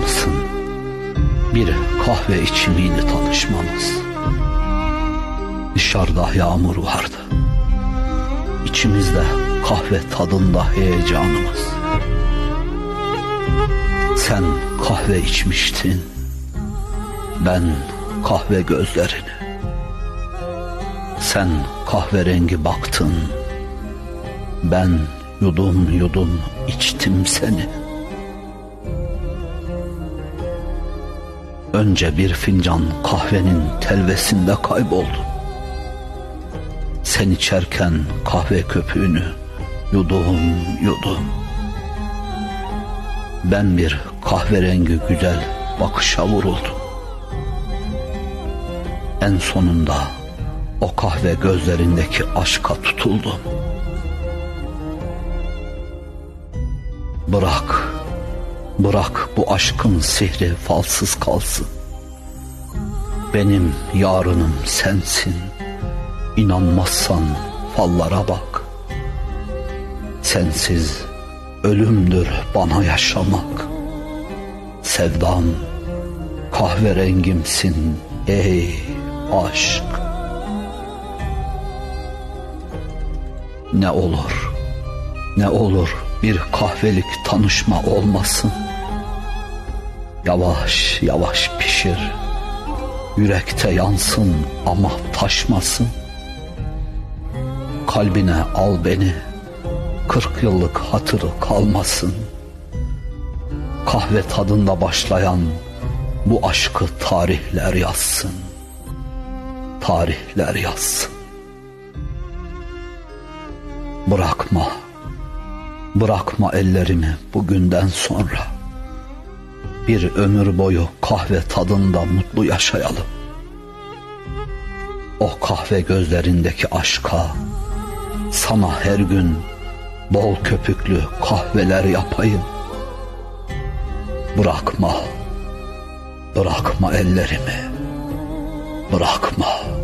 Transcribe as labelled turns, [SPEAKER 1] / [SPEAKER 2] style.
[SPEAKER 1] olmasın bir kahve içimiydi tanışmamız. Dışarıda yağmur vardı. İçimizde kahve tadında heyecanımız. Sen kahve içmiştin. Ben kahve gözlerini. Sen kahverengi baktın. Ben yudum yudum içtim seni. Önce bir fincan kahvenin telvesinde kayboldum. Sen içerken kahve köpüğünü yudum yudum. Ben bir kahverengi güzel bakışa vuruldum. En sonunda o kahve gözlerindeki aşka tutuldum. Bırak, bırak bu aşkın sihri falsız kalsın. Benim yarınım sensin. İnanmazsan fallara bak. Sensiz ölümdür bana yaşamak. Sevdam kahverengimsin ey aşk. Ne olur, ne olur bir kahvelik tanışma olmasın. Yavaş yavaş pişir, yürekte yansın ama taşmasın. Kalbine al beni, kırk yıllık hatırı kalmasın. Kahve tadında başlayan bu aşkı tarihler yazsın. Tarihler yazsın. Bırakma, bırakma ellerimi bugünden sonra. Bir ömür boyu kahve tadında mutlu yaşayalım. O kahve gözlerindeki aşka, sana her gün bol köpüklü kahveler yapayım. Bırakma, bırakma ellerimi, bırakma.